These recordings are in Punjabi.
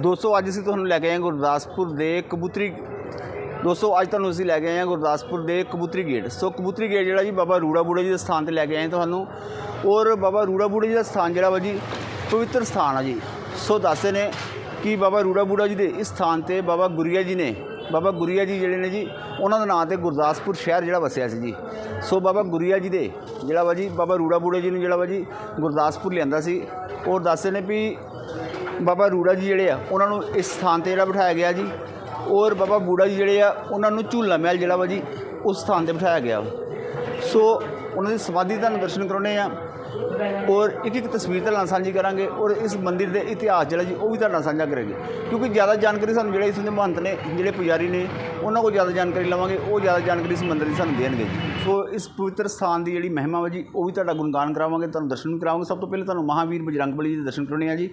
ਦੋਸਤੋ, ਅੱਜ ਅਸੀਂ ਤੁਹਾਨੂੰ ਲੈ ਕੇ ਆਏ ਹਾਂ ਗੁਰਦਾਸਪੁਰ ਦੇ ਕਬੂਤਰੀ ਦੋਸਤੋ, ਅੱਜ ਤੁਹਾਨੂੰ ਅਸੀਂ ਲੈ ਕੇ ਆਏ ਹਾਂ ਗੁਰਦਾਸਪੁਰ ਦੇ ਕਬੂਤਰੀ ਗੇਟ। ਸੋ, ਕਬੂਤਰੀ ਗੇਟ ਜਿਹੜਾ ਜੀ ਬਾਬਾ ਰੂੜਾ ਬੂੜਾ ਜੀ ਦੇ ਸਥਾਨ ਤੇ ਲੈ ਕੇ ਆਏ ਤੁਹਾਨੂੰ। ਔਰ ਬਾਬਾ ਰੂੜਾ ਬੂੜਾ ਜੀ ਦਾ ਸਥਾਨ ਜਿਹੜਾ ਵਾ ਜੀ, ਪਵਿੱਤਰ ਸਥਾਨ ਆ ਜੀ। ਸੋ ਦੱਸਦੇ ਨੇ ਕਿ ਬਾਬਾ ਰੂੜਾ ਬੂੜਾ ਜੀ ਦੇ ਇਸ ਸਥਾਨ ਤੇ ਬਾਬਾ ਗੁਰੀਆ ਜੀ ਨੇ ਬਾਬਾ ਗੁਰੀਆ ਜੀ ਜਿਹੜੇ ਨੇ ਜੀ, ਉਹਨਾਂ ਦੇ ਨਾਂ ਤੇ ਗੁਰਦਾਸਪੁਰ ਸ਼ਹਿਰ ਜਿਹੜਾ ਵਸਿਆ ਸੀ ਜੀ। ਸੋ, ਬਾਬਾ ਗੁਰੀਆ ਜੀ ਦੇ ਜਿਹੜਾ ਵਾ ਜੀ, ਬਾਬਾ ਰੂੜਾ ਬੂੜਾ ਜੀ ਨੂੰ ਜਿਹੜਾ ਵਾ ਜੀ ਗੁਰਦਾਸਪੁਰ ਲਿਆਂਦਾ ਸੀ। ਔਰ ਦੱਸਦੇ ਨੇ ਵੀ ਬਾਬਾ ਰੂੜਾ ਜੀ ਜਿਹੜੇ ਆ, ਉਹਨਾਂ ਨੂੰ ਇਸ ਸਥਾਨ ਤੇ ਜਿਹੜਾ ਬਿਠਾਇਆ ਗਿਆ ਜੀ। ਔਰ ਬਾਬਾ ਬੂੜਾ ਜੀ ਜਿਹੜੇ ਆ, ਉਹਨਾਂ ਨੂੰ ਝੂਲਾ ਮਹਿਲ ਜਿਹੜਾ ਵਾ ਜੀ, ਉਸ ਸਥਾਨ ਤੇ ਬਿਠਾਇਆ ਗਿਆ ਸੋ, ਉਹਨਾਂ ਦੀ ਸਮਾਧੀ ਦਾ ਦਰਸ਼ਨ ਕਰਾਉਣੇ ਆ। ਔਰ ਇੱਕ ਇੱਕ ਤਸਵੀਰ ਤੁਹਾਡੇ ਨਾਲ ਸਾਂਝੀ ਕਰਾਂਗੇ ਔਰ ਇਸ ਮੰਦਿਰ ਦੇ ਇਤਿਹਾਸ ਜਿਹੜਾ ਜੀ, ਉਹ ਵੀ ਤੁਹਾਡੇ ਨਾਲ ਸਾਂਝਾ ਕਰਾਂਗੇ। ਕਿਉਂਕਿ ਜ਼ਿਆਦਾ ਜਾਣਕਾਰੀ ਸਾਨੂੰ ਜਿਹੜੇ ਇਸ ਦੇ ਮਹੰਤ ਨੇ, ਜਿਹੜੇ ਪੁਜਾਰੀ ਨੇ, ਉਹਨਾਂ ਕੋਲ ਜ਼ਿਆਦਾ ਜਾਣਕਾਰੀ ਲਵਾਂਗੇ, ਉਹ ਜ਼ਿਆਦਾ ਜਾਣਕਾਰੀ ਇਸ ਮੰਦਿਰ ਦੀ ਸਾਨੂੰ ਦੇਣਗੇ ਜੀ। ਸੋ ਇਸ ਪਵਿੱਤਰ ਸਥਾਨ ਦੀ ਜਿਹੜੀ ਮਹਿਮਾ ਵਾ ਜੀ, ਉਹ ਵੀ ਤੁਹਾਡਾ ਗੁਣਗਾਨ ਕਰਾਵਾਂਗੇ, ਤੁਹਾਨੂੰ ਦਰਸ਼ਨ ਵੀ ਕਰਾਵਾਂਗੇ। ਸਭ ਤੋਂ ਪਹਿਲਾਂ ਤੁਹਾਨੂੰ ਮਹਾਵੀਰ ਬਜਰੰਗਬਲੀ ਜੀ ਦੇ ਦਰਸ਼ਨ ਕਰਾਉਣੇ ਆ ਜੀ।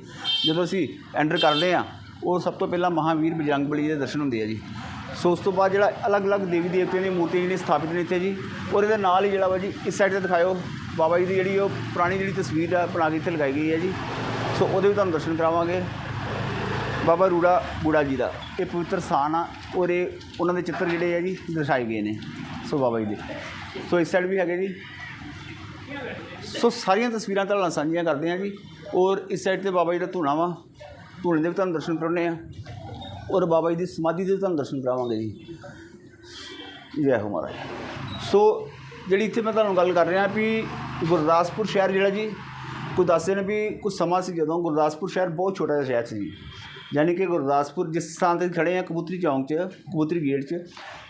ਜਦੋਂ ਅਸੀਂ ਐਂਟਰ ਕਰਦੇ ਆ ਉਹ ਸਭ ਤੋਂ ਪਹਿਲਾਂ ਮਹਾਵੀਰ ਬਜਰੰਗਬਲੀ ਦੇ ਦਰਸ਼ਨ ਹੁੰਦੇ ਆ ਜੀ। ਸੋ ਉਸ ਤੋਂ ਬਾਅਦ ਜਿਹੜਾ ਅਲੱਗ-ਅਲੱਗ ਦੇਵੀ ਦੇਵਤਿਆਂ ਦੀਆਂ ਮੂਰਤੀਆਂ ਜਿਹੜੀਆਂ ਸਥਾਪਿਤ ਨੇ ਇੱਥੇ ਜੀ, ਔਰ ਇਹਦੇ ਨਾਲ ਹੀ ਜਿਹੜਾ ਵਾ ਜੀ, ਇਸ ਸਾਈਡ ਤੇ ਦਿਖਾਇਓ। ਬਾਬਾ ਜੀ ਦੀ ਜਿਹੜੀ ਉਹ ਪੁਰਾਣੀ ਜਿਹੜੀ ਤਸਵੀਰ ਆ ਬਣਾ ਕੇ ਇੱਥੇ ਲਗਾਈ ਗਈ ਹੈ ਜੀ। ਸੋ ਉਹਦੇ ਵੀ ਤੁਹਾਨੂੰ ਦਰਸ਼ਨ ਕਰਾਵਾਂਗੇ। ਬਾਬਾ ਰੂੜਾ ਬੂੜਾ ਜੀ ਦਾ। ਇਹ ਪਵਿੱਤਰ ਸਥਾਨ ਆ। ਔਰ ਇਹ ਉਹਨਾਂ ਦੇ ਚਿੱਤਰ ਜਿਹੜੇ ਆ ਜੀ ਦਰਸਾਏ ਗਏ ਨੇ। ਸੋ ਬਾਬਾ ਜੀ ਦੇ। ਸੋ ਇਸ ਸਾਈਡ ਵੀ ਹੈਗੇ ਜੀ। ਸੋ ਸਾਰੀਆਂ ਤਸਵੀਰਾਂ ਤੁਹਾਡੇ ਨਾਲ ਸਾਂਝੀਆਂ ਕਰਦੇ ਆ ਜੀ। ਔਰ ਇਸ ਸਾਈਡ ਤੇ ਬਾਬਾ ਜੀ ਦਾ ਧੂਣਾ ਵਾ। ਧੂਣੇ ਦੇ ਵੀ ਤੁਹਾਨੂੰ ਦਰਸ਼ਨ ਕਰਾਉਣੇ ਆ ਔਰ ਬਾਬਾ ਜੀ ਦੀ ਸਮਾਧੀ ਦੇ ਵੀ ਤੁਹਾਨੂੰ ਦਰਸ਼ਨ ਕਰਾਵਾਂਗੇ ਜੀ। ਜੈ ਹੋ ਮਹਾਰਾਜ। ਸੋ ਜਿਹੜੀ ਇੱਥੇ ਮੈਂ ਤੁਹਾਨੂੰ ਗੱਲ ਕਰ ਰਿਹਾ ਵੀ ਗੁਰਦਾਸਪੁਰ ਸ਼ਹਿਰ ਜਿਹੜਾ ਜੀ, ਕੋਈ ਦੱਸਦੇ ਨੇ ਵੀ ਕੁਝ ਸਮਾਂ ਸੀ ਜਦੋਂ ਗੁਰਦਾਸਪੁਰ ਸ਼ਹਿਰ ਬਹੁਤ ਛੋਟਾ ਜਿਹਾ ਸ਼ਹਿਰ ਸੀ ਜੀ। ਯਾਨੀ ਕਿ ਗੁਰਦਾਸਪੁਰ ਜਿਸ ਸਥਾਨ ਤੇ ਖੜੇ ਆ ਕਬੂਤਰੀ ਚੌਂਕ 'ਚ, ਕਬੂਤਰੀ ਗੇਟ 'ਚ,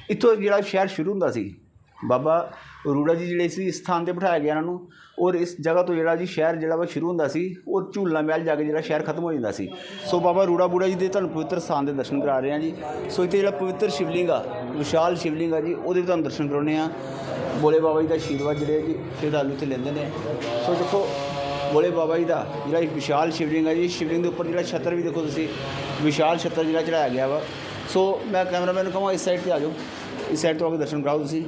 ਇੱਥੋਂ ਜਿਹੜਾ ਸ਼ਹਿਰ ਸ਼ੁਰੂ ਹੁੰਦਾ ਸੀ। ਬਾਬਾ ਰੂੜਾ ਜੀ ਜਿਹੜੇ ਸੀ ਇਸ ਸਥਾਨ ਤੇ ਬਿਠਾਇਆ ਗਿਆ ਇਹਨਾਂ ਨੂੰ, ਔਰ ਇਸ ਜਗ੍ਹਾ ਤੋਂ ਜਿਹੜਾ ਜੀ ਸ਼ਹਿਰ ਜਿਹੜਾ ਵਾ ਸ਼ੁਰੂ ਹੁੰਦਾ ਸੀ ਔਰ ਝੂਲਾ ਮਹਿਲ ਜਾ ਕੇ ਜਿਹੜਾ ਸ਼ਹਿਰ ਖਤਮ ਹੋ ਜਾਂਦਾ ਸੀ। ਸੋ ਬਾਬਾ ਰੂੜਾ ਬੂੜਾ ਜੀ ਦੇ ਤੁਹਾਨੂੰ ਪਵਿੱਤਰ ਸਥਾਨ ਦੇ ਦਰਸ਼ਨ ਕਰਾ ਰਹੇ ਹਾਂ ਜੀ। ਸੋ ਇੱਥੇ ਜਿਹੜਾ ਪਵਿੱਤਰ ਸ਼ਿਵਲਿੰਗ ਆ, ਵਿਸ਼ਾਲ ਸ਼ਿਵਲਿੰਗ ਆ ਜੀ, ਉਹਦੇ ਵੀ ਤੁਹਾਨੂੰ ਦਰਸ਼ਨ ਕਰਾਉਣੇ ਆ ਬੋਲੇ ਬਾਬਾ ਜੀ ਦਾ ਆਸ਼ੀਰਵਾਦ ਜਿਹੜੇ ਜੀ ਸ਼ਰਧਾਲੂ ਇੱਥੇ ਲੈਂਦੇ ਨੇ। ਸੋ ਦੇਖੋ, ਬੋਲੇ ਬਾਬਾ ਜੀ ਦਾ ਜਿਹੜਾ ਇੱਕ ਵਿਸ਼ਾਲ ਸ਼ਿਵਲਿੰਗ ਹੈ ਜੀ, ਸ਼ਿਵਲਿੰਗ ਦੇ ਉੱਪਰ ਜਿਹੜਾ ਛਤਰ ਵੀ ਦੇਖੋ ਤੁਸੀਂ, ਵਿਸ਼ਾਲ ਛਤਰ ਜਿਹੜਾ ਚੜਾਇਆ ਗਿਆ ਵਾ। ਸੋ ਮੈਂ ਕੈਮਰਾਮੈਨ ਨੂੰ ਕਹਾਂ, ਇਸ ਸਾਈਡ ਤੇ ਆ ਜਾਓ। ਇਸ ਸਾਈਡ ਤੋਂ ਆ ਕੇ ਦਰਸ਼ਨ ਕਰਾਓ ਤੁਸੀਂ।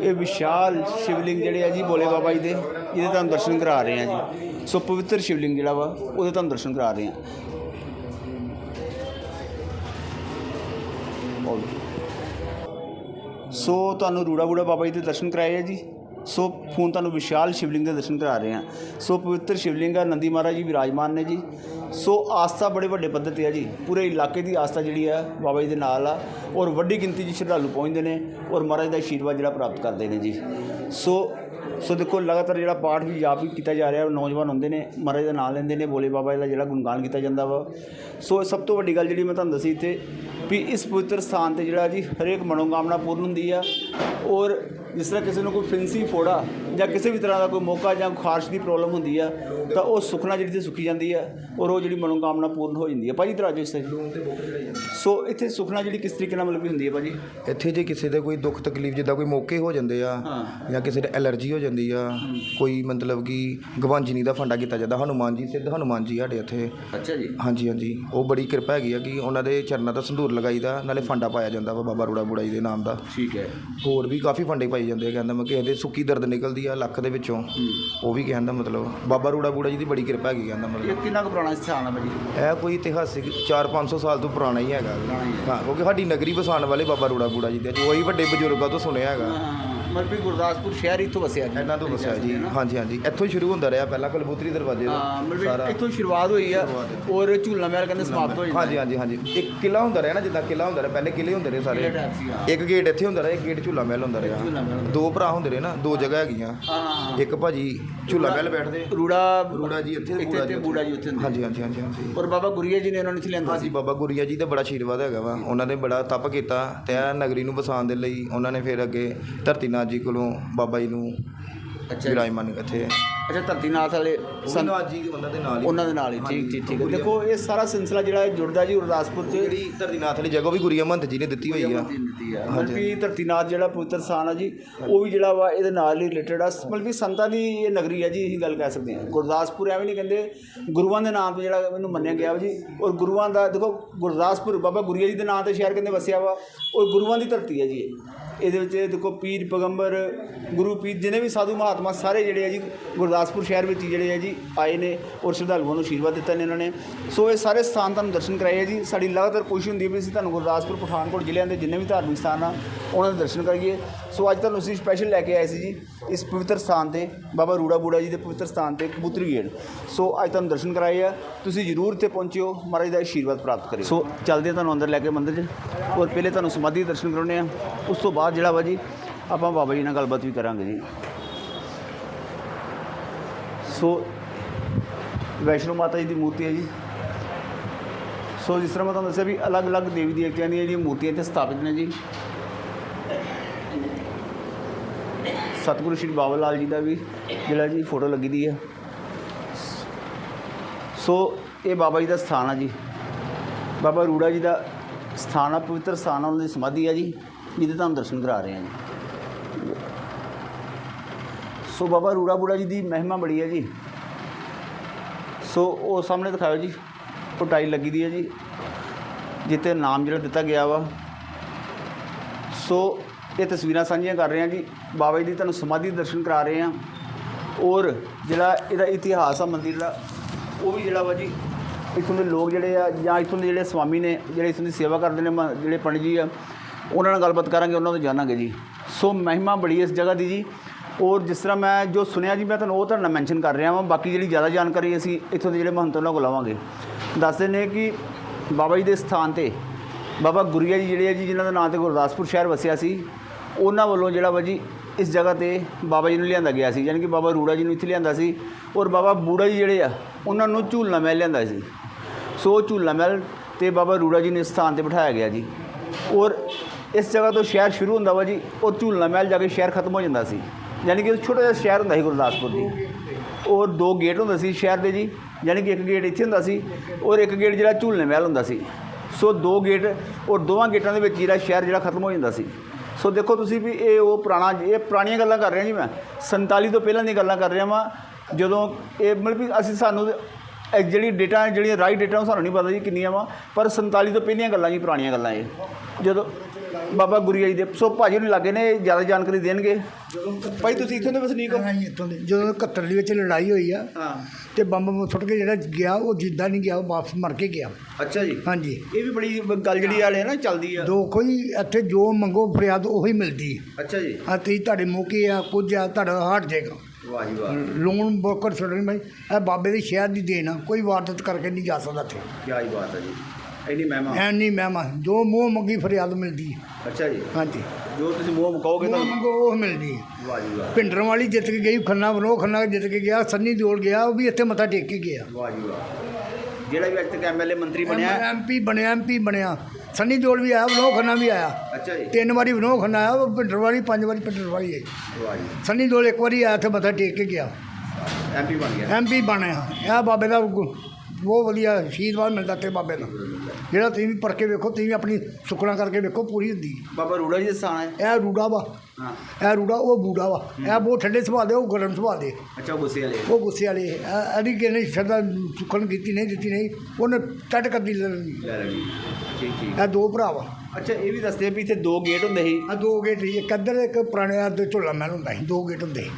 ਇਹ ਵਿਸ਼ਾਲ ਸ਼ਿਵਲਿੰਗ ਜਿਹੜੇ ਆ ਜੀ ਬੋਲੇ ਬਾਬਾ ਜੀ ਦੇ, ਇਹਦੇ ਤੁਹਾਨੂੰ ਦਰਸ਼ਨ ਕਰਾ ਰਹੇ ਆ ਜੀ। ਸੋ ਪਵਿੱਤਰ ਸ਼ਿਵਲਿੰਗ ਜਿਹੜਾ ਵਾ, ਉਹਦੇ ਤੁਹਾਨੂੰ ਦਰਸ਼ਨ ਕਰਾ ਰਹੇ ਆ। ਆਓ ਸੋ ਤੁਹਾਨੂੰ ਰੂੜਾ ਬੂੜਾ ਬਾਬਾ ਜੀ ਦੇ ਦਰਸ਼ਨ ਕਰਾਏ ਆ ਜੀ। ਸੋ ਹੁਣ ਤੁਹਾਨੂੰ ਵਿਸ਼ਾਲ ਸ਼ਿਵਲਿੰਗ ਦੇ ਦਰਸ਼ਨ ਕਰਾ ਰਹੇ ਆ। ਸੋ ਪਵਿੱਤਰ ਸ਼ਿਵਲਿੰਗ ਆ, ਨੰਦੀ ਮਹਾਰਾਜ ਜੀ ਵਿਰਾਜਮਾਨ ਨੇ ਜੀ। ਸੋ ਆਸਥਾ ਬੜੇ ਵੱਡੇ ਪੱਧਰ ਤੇ ਆ ਜੀ। ਪੂਰੇ ਇਲਾਕੇ ਦੀ ਆਸਥਾ ਜਿਹੜੀ ਆ ਬਾਬਾ ਜੀ ਦੇ ਨਾਲ ਆ। ਔਰ ਵੱਡੀ ਗਿਣਤੀ 'ਚ ਸ਼ਰਧਾਲੂ ਪਹੁੰਚਦੇ ਨੇ ਔਰ ਮਹਾਰਾਜ ਦਾ ਆਸ਼ੀਰਵਾਦ ਜਿਹੜਾ ਪ੍ਰਾਪਤ ਕਰਦੇ ਨੇ ਜੀ। ਸੋ ਸੋ ਦੇਖੋ, ਲਗਾਤਾਰ ਜਿਹੜਾ ਪਾਠ ਵੀ ਜਾਪ ਵੀ ਕੀਤਾ ਜਾ ਰਿਹਾ ਨੌਜਵਾਨ ਹੁੰਦੇ ਨੇ, ਮਹਾਰਾਜ ਦਾ ਨਾਮ ਲੈਂਦੇ ਨੇ ਬੋਲੇ ਬਾਬਾ ਜੀ ਦਾ ਜਿਹੜਾ ਗੁਣਗਾਨ ਕੀਤਾ ਜਾਂਦਾ ਵਾ। ਸੋ ਸਭ ਤੋਂ ਵੱਡੀ ਗੱਲ ਜਿਹੜੀ ਮੈਂ ਤੁਹਾਨੂੰ ਦੱਸੀ ਇੱਥੇ ਵੀ ਇਸ ਪਵਿੱਤਰ ਸਥਾਨ ਤੇ ਜਿਹੜਾ ਜੀ ਹਰੇਕ ਮਨੋਕਾਮਨਾ ਪੂਰਨ ਹੁੰਦੀ ਆ ਔਰ ਜਿਸ ਤਰ੍ਹਾਂ ਕਿਸੇ ਨੂੰ ਕੋਈ ਫਿੰਸੀ ਫੋੜਾ ਜਾਂ ਕਿਸੇ ਵੀ ਤਰ੍ਹਾਂ ਦਾ ਕੋਈ ਮੌਕਾ ਜਾਂ ਖਾਰਸ਼ ਦੀ ਪ੍ਰੋਬਲਮ ਹੁੰਦੀ ਆ ਤਾਂ ਉਹ ਸੁਖਨਾ ਜਿਹੜੀ ਤੇ ਸੁਖੀ ਜਾਂਦੀ ਆ ਔਰ ਉਹ ਜਿਹੜੀ ਮਨੋਕਾਮਨਾ ਪੂਰਨ ਹੋ ਜਾਂਦੀ ਆ। ਭਾਜੀ ਆਜੋ ਇਸ ਤਰ੍ਹਾਂ ਸੋ ਇੱਥੇ ਸੁਖਨਾ ਜਿਹੜੀ ਕਿਸ ਤਰੀਕੇ ਨਾਲ ਮਤਲਬ ਵੀ ਹੁੰਦੀ ਆ ਭਾਜੀ? ਇੱਥੇ ਜੇ ਕਿਸੇ ਦੇ ਕੋਈ ਦੁੱਖ ਤਕਲੀਫ ਜਿੱਦਾਂ ਕੋਈ ਮੌਕੇ ਹੋ ਜਾਂਦੇ ਆ। ਜਾਂ ਕਿਸੇ ਦੇ ਐਲਰਜੀ ਹੋ ਜਾਂਦੀ ਆ ਕੋਈ ਮਤਲਬ ਕਿ ਗਵਾਂਜਨੀ ਦਾ ਫੰਡਾ ਕੀਤਾ ਜਾਂਦਾ ਹਨੂਮਾਨ ਜੀ ਸਿੱਧ ਹਨੂਮਾਨ ਜੀ ਸਾਡੇ ਇੱਥੇ। ਅੱਛਾ ਜੀ। ਹਾਂਜੀ ਹਾਂਜੀ। ਉਹ ਬੜੀ ਕਿਰਪਾ ਹੈਗੀ ਆ ਕਿ ਉਹਨਾਂ ਦੇ ਚਰਨਾਂ ਦਾ ਸੰਧੂਰ ਲਗਾਈਦਾ ਨਾਲੇ ਫੰਡਾ ਪਾਇਆ ਜਾਂਦਾ ਵਾ ਬਾਬਾ ਰੂੜਾ ਬੂੜਾ ਜੀ ਦੇ ਨਾਮ ਦਾ। ਠੀਕ ਹੈ। ਹੋਰ ਵੀ ਕਾਫੀ ਫੰਡੇ ਪਾਈ ਜਾਂਦੇ ਆ ਕਹਿੰਦਾ ਮੈਂ ਕਿਸੇ ਦੇ ਸੁੱਕੀ ਦਰਦ ਨਿਕਲਦੀ ਆ ਲੱਖ ਦੇ ਵਿੱਚੋਂ। ਉਹ ਵੀ ਕਹਿੰਦਾ ਮਤਲਬ ਬਾਬਾ ਰੂੜਾ ਬੂੜਾ ਜੀ ਦੀ ਬੜੀ ਕਿਰਪਾ ਹੈਗੀ ਕਹਿੰਦਾ ਮਤਲਬ। ਇਹ ਕਿੰਨਾ ਕੁ ਪੁਰਾਣਾ ਸਥਾਨ ਆ ਭਾਜੀ ਇਹ ਕੋਈ ਇਤਿਹਾਸਿਕ 4-500 ਸਾਲ ਤੋਂ ਪੁਰਾਣਾ ਹੀ ਹੈਗਾ। ਹਾਂ ਕਿਉਂਕਿ ਸਾਡੀ ਨਗਰੀ ਵਸਾਉਣ ਵਾਲੇ ਬਾਬਾ ਰੂੜਾ ਬੂੜਾ ਜੀ ਦੇ ਉਹੀ ਵੱਡੇ ਬਜ਼ੁਰਗਾਂ ਤੋਂ ਸੁਣਿਆ ਹੈਗਾ। ਵੀ ਗੁਰਦਾਸਪੁਰ ਸ਼ਹਿਰ ਇੱਥੋਂ ਵਸਿਆ ਜੀ। ਇਹਨਾਂ ਤੋਂ ਵਸਿਆ ਜੀ। ਹਾਂਜੀ ਹਾਂਜੀ। ਇੱਥੋਂ ਹੀ ਸ਼ੁਰੂ ਹੁੰਦਾ ਰਿਹਾ ਪਹਿਲਾਂ ਕਲਬੂਤਰੀ ਦਰਵਾਜ਼ੇ ਹਾਂ ਤੋਂ ਇੱਥੋਂ ਸ਼ੁਰੂਆਤ ਹੋਈ ਆ ਔਰ ਝੂਲਾ ਮਹਿਲ ਕਹਿੰਦੇ ਸਮਾਪਤ ਹੋ ਜਾਂਦਾ। ਹਾਂਜੀ ਹਾਂਜੀ ਹਾਂਜੀ। ਇੱਕ ਕਿਲਾ ਹੁੰਦਾ ਰਿਹਾ ਨਾ ਜਿੱਦਾਂ ਕਿਲਾ ਹੁੰਦਾ ਰਿਹਾ ਪਹਿਲੇ ਕਿਲੇ ਹੁੰਦੇ ਰਹੇ ਸਾਰੇ। ਇੱਕ ਗੇਟ ਇੱਥੇ ਹੁੰਦਾ ਰਿਹਾ ਇੱਕ ਗੇਟ ਝੂਲਾ ਮਹਿਲ ਹੁੰਦਾ ਰਿਹਾ। ਦੋ ਭਰਾ ਹੁੰਦੇ ਰਹੇ ਨਾ ਦੋ ਜਗ੍ਹਾ ਹੈਗੀਆਂ। ਹਾਂ ਇੱਕ ਭਾਜੀ ਝੂਲਾ ਮਹਿਲ ਬੈਠਦੇ। ਰੂੜਾ ਬੂੜਾ ਜੀ ਇੱਥੇ ਇੱਥੇ ਤੇ ਬੂੜਾ ਜੀ ਉੱਥੇ। ਹਾਂਜੀ ਹਾਂਜੀ ਹਾਂਜੀ ਹਾਂਜੀ। ਔਰ ਬਾਬਾ ਗੁਰੀਆ ਜੀ ਨੇ ਉਹਨਾਂ ਨੂੰ ਇੱਥੇ ਹਾਂਜੀ ਸੀ। ਬਾਬਾ ਗੁਰੀਆ ਜੀ ਦਾ ਬੜਾ ਆਸ਼ੀਰਵਾਦ ਹੈਗਾ ਵਾ। ਉਹਨਾਂ ਨੇ ਬੜਾ ਤਪ ਕੀਤਾ ਤੇ ਨਗਰੀ ਨੂੰ ਵਸਾਉਣ ਦੇ ਲਈ। ਉਹਨਾਂ ਨੇ ਫਿਰ ਅੱਗੇ ਧਰਤੀਨਾਥ ਜੀ ਕੋਲੋਂ ਬਾਬਾ ਜੀ ਨੂੰ ਅੱਛਾ ਜੀ। ਵਿਰਾਜਮਾਨ ਇੱਥੇ ਅੱਛਾ ਧਰਤੀਨਾਥ ਵਾਲੇ ਸੰਤ ਧਰਤੀਨਾਥ ਜੀ ਉਹਨਾਂ ਦੇ ਨਾਲ ਹੀ ਉਹਨਾਂ ਦੇ ਨਾਲ ਹੀ ਠੀਕ ਠੀਕ ਠੀਕ। ਹੈ। ਦੇਖੋ ਇਹ ਸਾਰਾ ਸਿਲਸਿਲਾ ਜਿਹੜਾ ਹੈ ਜੁੜਦਾ ਜੀ ਗੁਰਦਾਸਪੁਰ ਚ। ਜਿਹੜੀ ਧਰਤੀਨਾਥ ਵਾਲੀ ਜਗ੍ਹਾ ਉਹ ਵੀ ਗੁਰੀਆ ਮਹੰਤ ਜੀ ਨੇ ਦਿੱਤੀ ਹੋਈ ਆ। ਆ। ਮਤਲਬ ਵੀ ਧਰਤੀਨਾਥ ਜਿਹੜਾ ਪਵਿੱਤਰ ਸਥਾਨ ਆ ਜੀ ਉਹ ਵੀ ਜਿਹੜਾ ਵਾ ਇਹਦੇ ਨਾਲ ਹੀ ਰਿਲੇਟਡ ਆ। ਮਤਲਬ ਵੀ ਸੰਤਾਂ ਦੀ ਇਹ ਨਗਰੀ ਆ ਜੀ ਇਹੀ ਗੱਲ ਕਹਿ ਸਕਦੇ ਆ। ਗੁਰਦਾਸਪੁਰ ਐਵੇਂ ਨਹੀਂ ਕਹਿੰਦੇ ਗੁਰੂਆਂ ਦੇ ਨਾਮ ਤੇ ਜਿਹੜਾ ਇਹਨੂੰ ਮੰਨਿਆ ਗਿਆ ਵਾ ਜੀ। ਔਰ ਗੁਰੂਆਂ ਦਾ ਦੇਖੋ ਗੁਰਦਾਸਪੁਰ ਬਾਬਾ ਗੁਰੀਆ ਜੀ ਦੇ ਨਾਮ ਤੇ ਸ਼ਹਿਰ ਕਹਿੰਦੇ ਵਸਿਆ ਵਾ। ਔਰ ਗੁਰੂਆਂ ਦੀ ਧਰਤੀ ਹੈ ਜੀ ਇਹ। ਇਹਦੇ ਵਿੱਚ ਦੇਖੋ ਪੀਰ ਪੈਗੰਬਰ ਗੁਰੂ ਪੀਰ ਜਿਹਨੇ ਵੀ ਸਾਧੂ ਮਹਾਤਮਾ ਸਾਰੇ ਜਿਹੜੇ ਆ ਜੀ ਗੁਰਦਾਸ ਗੁਰਦਾਸਪੁਰ ਸ਼ਹਿਰ ਵਿੱਚ ਹੀ ਜਿਹੜੇ ਹੈ ਜੀ ਆਏ ਨੇ ਔਰ ਸ਼ਰਧਾਲੂਆਂ ਨੂੰ ਆਸ਼ੀਰਵਾਦ ਦਿੱਤਾ ਨੇ ਉਹਨਾਂ ਨੇ। ਸੋ ਇਹ ਸਾਰੇ ਸਥਾਨ ਤੁਹਾਨੂੰ ਦਰਸ਼ਨ ਕਰਾਏ ਜੀ। ਸਾਡੀ ਲਗਾਤਾਰ ਕੋਸ਼ਿਸ਼ ਹੁੰਦੀ ਹੈ ਵੀ ਅਸੀਂ ਤੁਹਾਨੂੰ ਗੁਰਦਾਸਪੁਰ, ਪਠਾਨਕੋਟ ਜ਼ਿਲ੍ਹਿਆਂ ਦੇ ਜਿੰਨੇ ਵੀ ਧਾਰਮਿਕ ਸਥਾਨ ਆ, ਉਹਨਾਂ ਦੇ ਦਰਸ਼ਨ ਕਰੀਏ। ਸੋ ਅੱਜ ਤੁਹਾਨੂੰ ਅਸੀਂ ਸਪੈਸ਼ਲ ਲੈ ਕੇ ਆਏ ਸੀ ਜੀ, ਇਸ ਪਵਿੱਤਰ ਸਥਾਨ ਤੇ ਬਾਬਾ ਰੂੜਾ ਬੂੜਾ ਜੀ ਦੇ ਪਵਿੱਤਰ ਸਥਾਨ ਤੇ ਕਬੂਤਰੀ ਗੇੜ। ਸੋ ਅੱਜ ਤੁਹਾਨੂੰ ਦਰਸ਼ਨ ਕਰਾਏ ਆ। ਤੁਸੀਂ ਜ਼ਰੂਰ ਇੱਥੇ ਪਹੁੰਚਿਓ, ਮਹਾਰਾਜ ਦਾ ਆਸ਼ੀਰਵਾਦ ਪ੍ਰਾਪਤ ਕਰਿਓ। ਸੋ ਚੱਲਦੇ ਹਾਂ ਤੁਹਾਨੂੰ ਅੰਦਰ ਲੈ ਕੇ ਮੰਦਿਰ 'ਚ। ਔਰ ਪਹਿਲੇ ਤੁਹਾਨੂੰ ਸਮਾਧੀ ਦੇ ਦਰਸ਼ਨ ਕਰਾਉਣੇ ਆ। ਉਸ ਤੋਂ ਬਾਅਦ ਜਿਹੜਾ ਵਾ ਜੀ, ਆਪਾਂ ਬਾਬਾ ਜੀ ਨਾਲ ਗੱਲਬਾਤ ਵੀ ਕਰਾਂਗੇ ਜੀ। ਸੋ ਵੈਸ਼ਨੋ ਮਾਤਾ ਜੀ ਦੀ ਮੂਰਤੀ ਹੈ ਜੀ। ਸੋ ਜਿਸ ਤਰ੍ਹਾਂ ਮੈਂ ਤੁਹਾਨੂੰ ਦੱਸਿਆ ਵੀ ਅਲੱਗ-ਅਲੱਗ ਦੇਵੀ ਦੇਵਤਿਆਂ ਦੀਆਂ ਜਿਹੜੀਆਂ ਮੂਰਤੀਆਂ ਇੱਥੇ ਸਥਾਪਿਤ ਨੇ ਜੀ। ਸਤਿਗੁਰੂ ਸ਼੍ਰੀ ਬਾਬਾ ਲਾਲ ਜੀ ਦਾ ਵੀ ਜਿਹੜਾ ਜੀ ਫੋਟੋ ਲੱਗੀ ਦੀ ਹੈ। ਸੋ ਇਹ ਬਾਬਾ ਜੀ ਦਾ ਸਥਾਨ ਆ ਜੀ। ਬਾਬਾ ਰੂੜਾ ਜੀ ਦਾ ਸਥਾਨ ਆ, ਪਵਿੱਤਰ ਸਥਾਨ ਆ, ਉਹਨਾਂ ਦੀ ਸਮਾਧੀ ਆ ਜੀ, ਜਿਹਦੇ ਤੁਹਾਨੂੰ ਦਰਸ਼ਨ ਕਰਾ ਰਹੇ ਹਾਂ ਜੀ। ਸੋ ਬਾਬਾ ਰੂੜਾ ਬੂੜਾ ਜੀ ਦੀ ਮਹਿਮਾ ਬੜੀ ਹੈ ਜੀ। ਸੋ ਉਹ ਸਾਹਮਣੇ ਦਿਖਾਓ ਜੀ, ਉਹ ਟਾਈਲ ਲੱਗੀ ਦੀ ਹੈ ਜੀ ਜਿੱਤੇ ਨਾਮ ਜਿਹੜਾ ਦਿੱਤਾ ਗਿਆ ਵਾ। ਸੋ ਇਹ ਤਸਵੀਰਾਂ ਸਾਂਝੀਆਂ ਕਰ ਰਹੇ ਹਾਂ ਜੀ, ਬਾਬਾ ਜੀ ਦੀ ਤੁਹਾਨੂੰ ਸਮਾਧੀ ਦੇ ਦਰਸ਼ਨ ਕਰਾ ਰਹੇ ਹਾਂ। ਔਰ ਜਿਹੜਾ ਇਹਦਾ ਇਤਿਹਾਸ ਆ, ਮੰਦਿਰ ਦਾ, ਉਹ ਵੀ ਜਿਹੜਾ ਵਾ ਜੀ, ਇੱਥੋਂ ਦੇ ਲੋਕ ਜਿਹੜੇ ਆ, ਜਾਂ ਇੱਥੋਂ ਦੇ ਜਿਹੜੇ ਸਵਾਮੀ ਨੇ, ਜਿਹੜੇ ਇੱਥੋਂ ਦੀ ਸੇਵਾ ਕਰਦੇ ਨੇ, ਮ- ਜਿਹੜੇ ਪੰਡਿਤ ਜੀ ਆ, ਉਹਨਾਂ ਨਾਲ ਗੱਲਬਾਤ ਕਰਾਂਗੇ, ਉਹਨਾਂ ਤੋਂ ਜਾਣਾਂਗੇ ਜੀ। ਸੋ ਮਹਿਮਾ ਬੜੀ ਇਸ ਜਗ੍ਹਾ ਦੀ ਜੀ। ਔਰ ਜਿਸ ਤਰ੍ਹਾਂ ਮੈਂ ਜੋ ਸੁਣਿਆ ਜੀ, ਮੈਂ ਤੁਹਾਨੂੰ ਉਹ ਤੁਹਾਡੇ ਨਾਲ ਮੈਂਸ਼ਨ ਕਰ ਰਿਹਾ ਵਾਂ। ਬਾਕੀ ਜਿਹੜੀ ਜ਼ਿਆਦਾ ਜਾਣਕਾਰੀ ਅਸੀਂ ਇੱਥੋਂ ਦੇ ਜਿਹੜੇ ਮਹੰਤ ਉਹਨਾਂ ਕੋਲ ਲਵਾਂਗੇ। ਦੱਸਦੇ ਨੇ ਕਿ ਬਾਬਾ ਜੀ ਦੇ ਸਥਾਨ ਤੇ ਬਾਬਾ ਗੁਰੀਆ ਜੀ ਜਿਹੜੇ ਆ ਜੀ, ਜਿਨ੍ਹਾਂ ਦਾ ਨਾਂ ਤੇ ਗੁਰਦਾਸਪੁਰ ਸ਼ਹਿਰ ਵਸਿਆ ਸੀ, ਉਹਨਾਂ ਵੱਲੋਂ ਜਿਹੜਾ ਵਾ ਜੀ, ਇਸ ਜਗ੍ਹਾ ਤੇ ਬਾਬਾ ਜੀ ਨੂੰ ਲਿਆਂਦਾ ਗਿਆ ਸੀ। ਯਾਨੀ ਕਿ ਬਾਬਾ ਰੂੜਾ ਜੀ ਨੂੰ ਇੱਥੇ ਲਿਆਂਦਾ ਸੀ ਔਰ ਬਾਬਾ ਬੂੜਾ ਜੀ ਜਿਹੜੇ ਆ, ਉਹਨਾਂ ਨੂੰ ਝੂਲਣਾ ਮਹਿਲ ਲਿਆਂਦਾ ਸੀ। ਸੋ ਉਹ ਝੂਲਣਾ ਮਹਿਲ ਤੇ ਬਾਬਾ ਰੂੜਾ ਜੀ ਨੂੰ ਇਸ ਸਥਾਨ ਤੇ ਬਿਠਾਇਆ ਗਿਆ ਜੀ। ਔਰ ਇਸ ਜਗ੍ਹਾ ਤੋਂ ਸ਼ਹਿਰ ਸ਼ੁਰੂ ਹੁੰਦਾ ਵਾ ਜੀ ਔਰ ਝੂਲਣਾ ਮਹਿਲ ਜਾ ਕੇ ਸ਼ਹਿਰ ਖਤਮ ਹੋ ਜਾਂਦਾ ਸੀ। ਯਾਨੀ ਕਿ ਛੋਟਾ ਜਿਹਾ ਸ਼ਹਿਰ ਹੁੰਦਾ ਸੀ ਗੁਰਦਾਸਪੁਰ ਦੀ ਔਰ ਦੋ ਗੇਟ ਹੁੰਦੇ ਸੀ ਸ਼ਹਿਰ ਦੇ ਜੀ। ਯਾਨੀ ਕਿ ਇੱਕ ਗੇਟ ਇੱਥੇ ਹੁੰਦਾ ਸੀ ਔਰ ਇੱਕ ਗੇਟ ਜਿਹੜਾ ਝੂਲਣੇ ਮਹਿਲ ਹੁੰਦਾ ਸੀ। ਸੋ ਦੋ ਗੇਟ ਔਰ ਦੋਵਾਂ ਗੇਟਾਂ ਦੇ ਵਿੱਚ ਜਿਹੜਾ ਸ਼ਹਿਰ ਜਿਹੜਾ ਖਤਮ ਹੋ ਜਾਂਦਾ ਸੀ। ਸੋ ਦੇਖੋ ਤੁਸੀਂ ਵੀ ਇਹ ਉਹ ਪੁਰਾਣਾ ਇਹ ਪੁਰਾਣੀਆਂ ਗੱਲਾਂ ਕਰ ਰਿਹਾ ਜੀ ਮੈਂ। 47 ਤੋਂ ਪਹਿਲਾਂ ਦੀਆਂ ਗੱਲਾਂ ਕਰ ਰਿਹਾ ਵਾਂ। ਜਦੋਂ ਇਹ ਮਤਲਬ ਵੀ ਅਸੀਂ ਸਾਨੂੰ ਜਿਹੜੀ ਡੇਟਾ ਜਿਹੜੀਆਂ ਰਾਈਟ ਡੇਟਾ ਉਹ ਸਾਨੂੰ ਨਹੀਂ ਪਤਾ ਜੀ ਕਿੰਨੀਆਂ ਵਾ। ਪਰ 47 ਤੋਂ ਪਹਿਲੀਆਂ ਗੱਲਾਂ ਜੀ ਪੁਰਾਣੀਆਂ ਗੱਲਾਂ ਇਹ। ਜਦੋਂ ਬਾਬਾ ਗੁਰੀਆ ਜੀ ਦੇ। ਸੋ ਭਾਜੀ ਨੂੰ ਲੱਗੇ ਨੇ ਜ਼ਿਆਦਾ ਜਾਣਕਾਰੀ ਦੇਣਗੇ। ਭਾਈ ਤੁਸੀਂ ਇੱਥੋਂ ਦੇ ਵਸਨੀਕ ਹੋ? ਹਾਂ ਜੀ, ਇੱਥੋਂ ਦੇ। ਜਦੋਂ 71 ਦੇ ਵਿੱਚ ਲੜਾਈ ਹੋਈ ਆ ਹਾਂ। ਤੇ ਬੰਬ ਬੰਬ ਸੁੱਟ ਕੇ ਜਿਹੜਾ ਗਿਆ ਉਹ ਜਿੱਦਾਂ ਨਹੀਂ ਗਿਆ ਉਹ ਵਾਪਸ ਮਰ ਕੇ ਗਿਆ। ਅੱਛਾ ਜੀ। ਹਾਂਜੀ। ਇਹ ਵੀ ਬੜੀ ਗੱਲ ਜਿਹੜੀ ਵਾਲੇ ਨਾ ਚੱਲਦੀ ਆ। ਦੋ ਕੋਈ ਇੱਥੇ ਜੋ ਮੰਗੋ ਫਰਿਆਦ ਉਹੀ ਮਿਲਦੀ। ਅੱਛਾ ਜੀ। ਆ ਤੀ ਤੁਹਾਡੇ ਮੌਕੇ ਆ ਕੁਝ ਆ ਤੁਹਾਡਾ ਹਟ ਜਾਏਗਾ। ਵਾਹ ਜੀ ਵਾਹ। ਲੋਨ ਬੋਕਰ ਛੱਡਣੀ ਭਾਈ ਇਹ ਬਾਬੇ ਦੀ ਸ਼ਹਿਰ ਦੀ ਦੇਣ ਆ ਕੋਈ ਵਾਰਦਤ ਕਰਕੇ ਨਹੀਂ ਜਾ ਸਕਦਾ ਇੱਥੇ। ਕੀ ਆਈ ਬਾਤ ਹੈ ਜੀ। ਇੰਨੀ ਮਹਿਮਾ। ਐ ਨਹੀਂ ਮਹਿਮਾ। ਜੋ ਮੂੰਹ ਮੰਗੀ ਫਰਿਆਦ ਮਿਲਦੀ ਹੈ। ਅੱਛਾ ਜੀ। ਹਾਂਜੀ। ਜੋ ਤੁਸੀਂ ਮੂੰਹ ਕਹੋਗੇ ਮੂੰਹ ਤਾਂ ਮੰਗੋ ਉਹ ਮਿਲਦੀ ਹੈ। ਵਾਹ ਜੀ ਵਾਹ। ਭਿੰਡਰ ਵਾਲੀ ਜਿੱਤ ਕੇ ਗਈ ਖੰਨਾ ਬਨੋ ਖੰਨਾ ਜਿੱਤ ਕੇ ਗਿਆ ਸੰਨੀ ਦਿਓਲ ਗਿਆ ਉਹ ਵੀ ਇੱਥੇ ਮੱਥਾ ਟੇਕ ਕੇ ਗਿਆ। ਵਾਹ ਜੀ ਵਾਹ। ਜਿਹੜਾ ਵੀ ਅੱਜ ਤੱਕ ਐਮਐਲਏ ਮੰਤਰੀ ਬਣਿਆ। ਐਮਪੀ ਬਣਿਆ ਐਮਪੀ ਬਣਿਆ। ਸੰਨੀ ਦਿਓਲ ਵੀ ਆਇਆ ਬਨੋ ਖੰਨਾ ਵੀ ਆਇਆ। ਅੱਛਾ ਜੀ। ਤਿੰਨ ਵਾਰੀ ਬਨੋ ਖੰਨਾ ਆਇਆ ਉਹ ਭਿੰਡਰ ਵਾਲੀ ਪੰਜ ਵਾਰੀ ਭਿੰਡਰ ਵਾਲੀ ਹੈ ਵਾਹ ਜੀ। ਸੰਨੀ ਦਿਓਲ ਇੱਕ ਵਾਰੀ ਆਇਆ ਇੱਥੇ ਮੱਥਾ ਟੇਕ ਕੇ ਗਿਆ। ਐਮਪੀ ਬਣ ਗਿਆ। ਐਮਪੀ ਬਣਿਆ। ਇਹ ਬਾਬੇ ਦਾ ਬਹੁਤ ਵਧੀਆ ਆਸ਼ੀਰਵਾਦ ਮਿਲਦਾ ਤੇ ਬਾਬੇ ਦਾ ਜਿਹੜਾ ਤੁਸੀਂ ਵੀ ਪੜ ਕੇ ਵੇਖੋ ਤੁਸੀਂ ਵੀ ਆਪਣੀ ਸੁਖਣਾ ਕਰਕੇ ਵੇਖੋ ਪੂਰੀ ਹੁੰਦੀ ਹੈ। ਬਾਬਾ ਰੂੜਾ ਜੀ ਦਾ ਸਥਾਨ ਹੈ? ਇਹ ਰੂੜਾ ਵਾ। ਹਾਂ। ਇਹ ਰੂੜਾ ਉਹ ਬੂੜਾ ਵਾ। ਇਹ ਬਹੁਤ ਠੰਡੇ ਸੁਭਾਅ ਦੇ ਉਹ ਗਰਮ ਸੁਭਾਅ ਦੇ। ਅੱਛਾ ਗੁੱਸੇ ਵਾਲੇ ਉਹ ਗੁੱਸੇ ਵਾਲੇ। ਇਹ- ਇਹਦੀ ਕਿਹਨੇ ਸ਼ਰਦਾ ਸੁਖਣ ਕੀਤੀ ਨਹੀਂ ਦਿੱਤੀ ਨਹੀਂ। ਉਹਨੇ ਟੱਟ ਕਰਦੀ ਲੈਣੀ ਲੈ ਲਈ। ਠੀਕ ਠੀਕ। ਇਹ ਦੋ ਭਰਾ ਵਾ। ਅੱਛਾ ਇਹ ਵੀ ਦੱਸਦੇ ਵੀ ਇੱਥੇ ਦੋ ਗੇਟ ਹੁੰਦੇ ਸੀ। ਆ ਦੋ ਗੇਟ ਸੀ। ਇੱਕ ਇੱਧਰ ਇੱਕ ਪੁਰਾਣੇ ਆ ਦੇ ਝੋਲਾ ਮਹਿਲ ਹੁੰਦਾ ਸੀ। ਦੋ ਗੇਟ ਹੁੰਦੇ ਸੀ।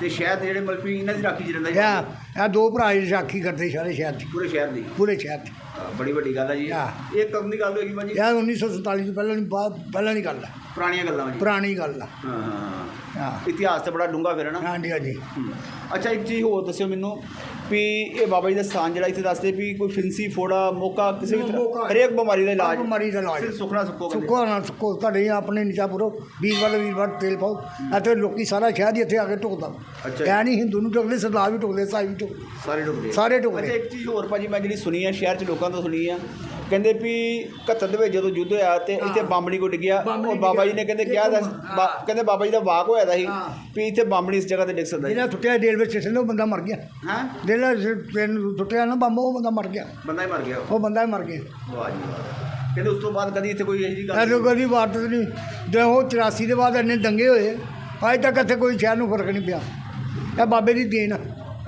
ਤੇ ਸ਼ਹਿਰ ਦੇ ਜਿਹੜੇ ਮਲਪੀ ਇਹਨਾਂ ਦੀ ਰਾਖੀ ਚ ਰਹਿੰਦਾ ਸੀ। ਇਹ ਇਹ ਦੋ ਭਰਾ ਹੀ ਰਾਖੀ ਕਰਦੇ ਸਾਰੇ ਸ਼ਹਿਰ ਦੀ। ਪੂਰੇ ਸ਼ਹਿਰ ਦੀ? ਪੂਰੇ ਸ਼ਹਿਰ ਦੀ। ਹਾਂ, ਬੜੀ ਵੱਡੀ ਗੱਲ ਹੈ ਜੀ। ਇਹ। ਹਾਂ। ਇਹ ਕਦੋਂ ਦੀ ਗੱਲ ਹੋਏਗੀ ਭਾਜੀ? ਇਹ 1947 ਤੋਂ ਪਹਿਲਾਂ ਨਹੀਂ ਬਾਅਦ ਪਹਿਲਾਂ ਦੀ ਗੱਲ ਹੈ ਪੁਰਾਣੀਆਂ ਗੱਲਾਂ ਜੀ ਪੁਰਾਣੀ ਗੱਲ ਆ। ਹਾਂ ਹਾਂ ਇਤਿਹਾਸ ਤੇ ਬੜਾ ਡੂੰਘਾ ਫਿਰ ਹੈ ਨਾ? ਹਾਂਜੀ ਹਾਂਜੀ। ਹੂੰ। ਅੱਛਾ ਇੱਕ ਚੀਜ਼ ਹੋਰ ਦੱਸਿਓ ਮੈਨੂੰ। ਵੀ ਇਹ ਬਾਬਾ ਜੀ ਦਾ ਸਥਾਨ ਜਿਹੜਾ ਇੱਥੇ ਦੱਸਦੇ ਵੀ ਕੋਈ ਫਿੰਸੀ ਫੋੜਾ ਮੋਕਾ ਕਿਸੇ ਵੀ ਤਰ੍ਹਾਂ। ਹਰੇਕ ਬਿਮਾਰੀ ਦਾ ਇਲਾਜ। ਬਿਮਾਰੀ ਦਾ ਇਲਾਜ। ਸਿਰਫ ਸੁਖਣਾ ਸੁੱਕੋ ਕਹਿੰਦੇ ਸੁੱਕੋ ਨਾ ਸੁੱਕੋ ਤੁਹਾਡੇ ਆਪਣੇ ਨਿਚਾਪੁਰੋ ਵੀਰਵਾਰ ਵੀਰਵਾਰ ਤੇਲ ਪਾਓ। ਇੱਥੇ ਲੋਕੀ ਸਾਰਾ ਸ਼ਹਿਰ ਹੀ ਇੱਥੇ ਆ ਕੇ ਢੁਕਦਾ। ਅੱਛਾ। ਐ ਨਹੀਂ ਹਿੰਦੂ ਨੂੰ ਢੁਕਦੇ ਸਰਦਾਰ ਵੀ ਢੁਕਦੇ ਸਾਈ ਵੀ ਢੁਕਦੇ। ਸਾਰੇ ਡੁੱਬਦੇ ਸਾਰੇ ਅੱਛਾ ਢੁਕਦੇ ਇੱਕ ਚੀਜ਼ ਹੋਰ ਭਾਜੀ ਮੈਂ ਜਿਹੜੀ ਸੁਣੀ ਆ ਸ਼ਹਿਰ 'ਚ ਲੋਕਾਂ ਤੋਂ ਸੁਣੀ ਆ। ਕਹਿੰਦੇ ਵੀ 71 ਦੇ ਵਿੱਚ ਜਦੋਂ ਯੁੱਧ ਹੋਇਆ ਤੇ ਇੱਥੇ ਬੰਬੜੀ ਕੋ ਡਿੱਗਿਆ ਬੰਬਣੀ ਉਹ ਬਾਬਾ ਜੀ। ਨੇ ਕਹਿੰਦੇ ਕਿਹਾ। ਬਾ- ਕਹਿੰਦੇ ਬਾਬਾ ਜੀ ਦਾ ਵਾਕ ਹੋਇਆ ਦਾ ਸੀ। ਵੀ ਇੱਥੇ ਬੰਬੜੀ ਇਸ ਜਗ੍ਹਾ ਤੇ ਡਿੱਗ ਸਕਦਾ ਜਿਹੜਾ ਟੁੱਟਿਆ ਰੇਲਵੇ ਸਟੇਸ਼ਨ ਤੋਂ ਬੰਦਾ ਮਰ ਗਿਆ। ਹਾਂ? ਜਿਹੜਾ ਟ੍ਰੇਨ ਟੁੱਟਿਆ ਨਾ ਬੰਬ ਉਹ ਬੰਦਾ ਮਰ ਗਿਆ। ਬੰਦਾ ਹੀ ਮਰ ਗਿਆ। ਉਹ ਬੰਦਾ ਹੀ ਮਰ ਗਿਆ। ਵਾਹ ਜੀ ਵਾਹ। ਕਹਿੰਦੇ ਉਸ ਤੋਂ ਬਾਅਦ ਕਦੀ ਇੱਥੇ ਕੋਈ ਇਹੋ ਜਿਹੀ ਗੱਲ ਐਸੋ ਕਦੀ ਵਾਰਤ ਨਹੀਂ। ਜੇ ਉਹ 84 ਦੇ ਬਾਅਦ ਇੰਨੇ ਦੰਗੇ ਹੋਏ ਅੱਜ ਤੱਕ ਇੱਥੇ ਕੋਈ ਸ਼ਹਿਰ ਨੂੰ ਫ਼ਰਕ ਨਹੀਂ ਪਿਆ। ਇਹ ਬਾਬੇ ਦੀ ਦੇਣ ਆ।